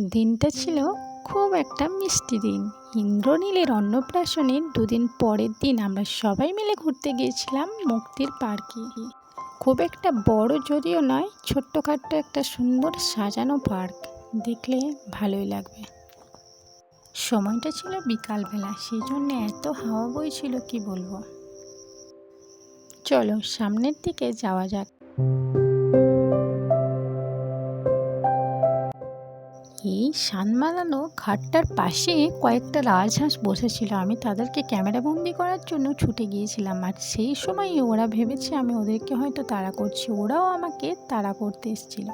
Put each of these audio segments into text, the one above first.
দিনটা ছিল খুব একটা মিষ্টি দিন। ইন্দ্রনীলের অন্নপ্রাশনের দুদিন পরের দিন আমরা সবাই মিলে ঘুরতে গিয়েছিলাম মুক্তির পার্কে। খুব একটা বড় যদিও নয়, ছোট্টখাট্ট একটা সুন্দর সাজানো পার্ক। দেখলে ভালোই লাগবে। সময়টা ছিল বিকালবেলা সেই জন্য এত হাওয়া বইছিল কি বলব? চলো সামনের দিকে যাওয়া যাক। এই সান বাঁধানো ঘাটটার পাশে কয়েকটা রাজহাঁস বসেছিল। আমি তাদেরকে ক্যামেরাবন্দি করার জন্য ছুটে গিয়েছিলাম আর সেই সময় ওরা ভেবেছে আমি ওদেরকে হয়তো তাড়া করছি। ওরাও আমাকে তাড়া করতে এসেছিল।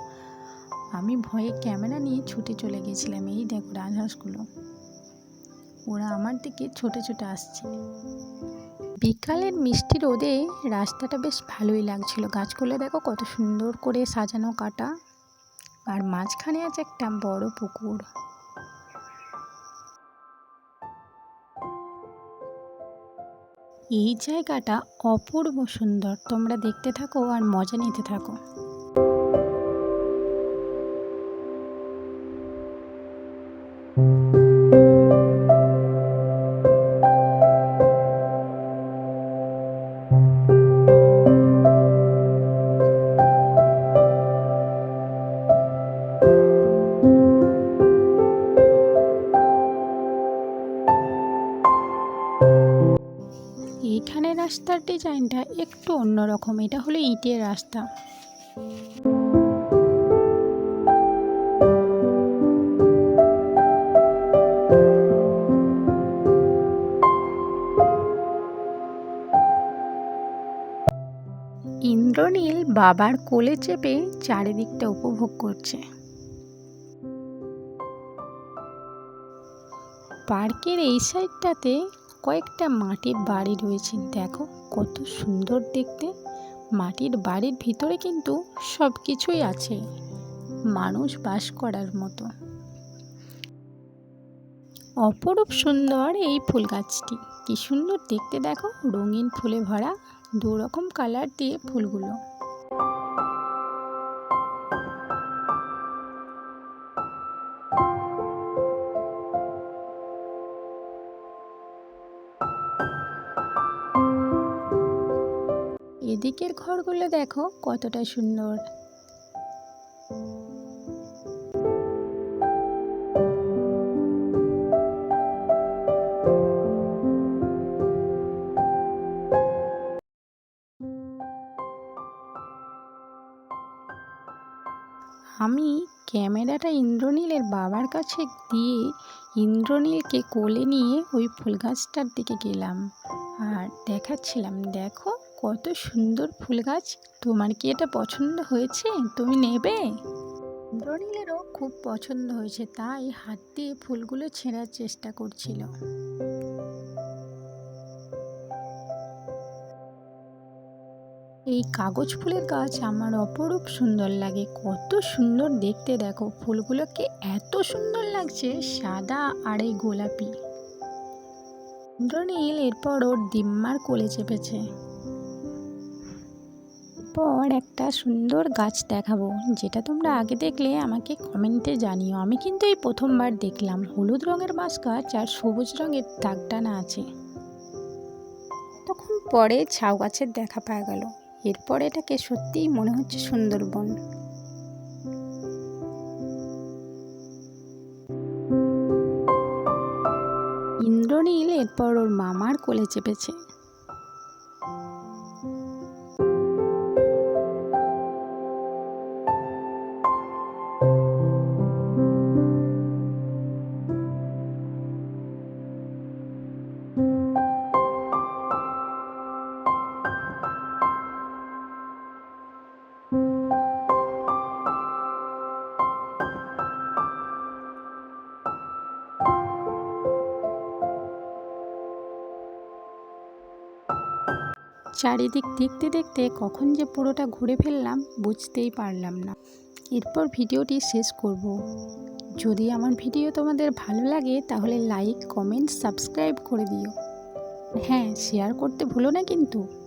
আমি ভয়ে ক্যামেরা নিয়ে ছুটে চলে গিয়েছিলাম। এই দেখো রাজহাঁসগুলো ওরা আমার দিকে ছোটে ছোটে আসছে। বিকালের মিষ্টি রোদে রাস্তাটা বেশ ভালোই লাগছিল। গাছগুলো দেখো কত সুন্দর করে সাজানো কাটা। আর মাঝখানে আছে একটা বড় পুকুর। এই জায়গাটা অপূর্ব সুন্দর। তোমরা দেখতে থাকো আর মজা নিতে থাকো। এইখানে রাস্তার ডিজাইনটা একটু অন্যরকম। এটা হলো ইটের রাস্তা। ইন্দ্রনীল বাবার কোলে চেপে চারিদিকটা উপভোগ করছে। পার্কের এই সাইডটাতে কয়েকটা মাটির বাড়ি রয়েছে। দেখো কত সুন্দর দেখতে। মাটির বাড়ির ভিতরে কিন্তু সব কিছুই আছে, মানুষ বাস করার মতো। অপরূপ সুন্দর এই ফুল গাছটি। কি সুন্দর দেখতে দেখো, রঙিন ফুলে ভরা দু রকম কালার দিয়ে ফুলগুলো। এদিকের ঘরগুলো দেখো কতটা সুন্দর। আমি ক্যামেরাটা ইন্দ্রনীলের বাবার কাছে দিয়ে ইন্দ্রনীলকে কোলে নিয়ে ওই ফুল গাছটার দিকে গেলাম। আর দেখাচ্ছিলাম, দেখো কত সুন্দর ফুল গাছ। তোমার কি এটা পছন্দ হয়েছে? তুমি নেবে? ইন্দ্রনীলেরও খুব পছন্দ হয়েছে, তাই হাত দিয়ে ফুলগুলো ছেঁড়ার চেষ্টা করছিল। এই কাগজ ফুলের গাছ আমার অপরূপ সুন্দর লাগে। কত সুন্দর দেখতে দেখো, ফুলগুলোকে এত সুন্দর লাগছে, সাদা আর এই গোলাপি। ইন্দ্রনীল এরপর ওর দিম্মার কোলে চেপেছে। পর একটা সুন্দর গাছ দেখাবো, যেটা তোমরা আগে দেখলে আমাকে কমেন্টে জানিও। আমি কিন্তু এই প্রথমবার দেখলাম, হলুদ রঙের বাঁশ গাছ আর সবুজ রঙের দাগটানা আছে। তখন পরে ঝাউ গাছের দেখা পাওয়া গেল। এরপর এটাকে সত্যিই মনে হচ্ছে সুন্দরবন। ইন্দ্রনীল এরপর ওর মামার কোলে চেপেছে। চারিদিক দেখতে দেখতে কখন যে পুরোটা ঘুরে ফেললাম বুঝতেই পারলাম না। এরপর ভিডিওটি শেষ করব। যদি আমার ভিডিও তোমাদের ভালো লাগে তাহলে লাইক কমেন্ট সাবস্ক্রাইব করে দিও। হ্যাঁ শেয়ার করতে ভুলো না কিন্তু।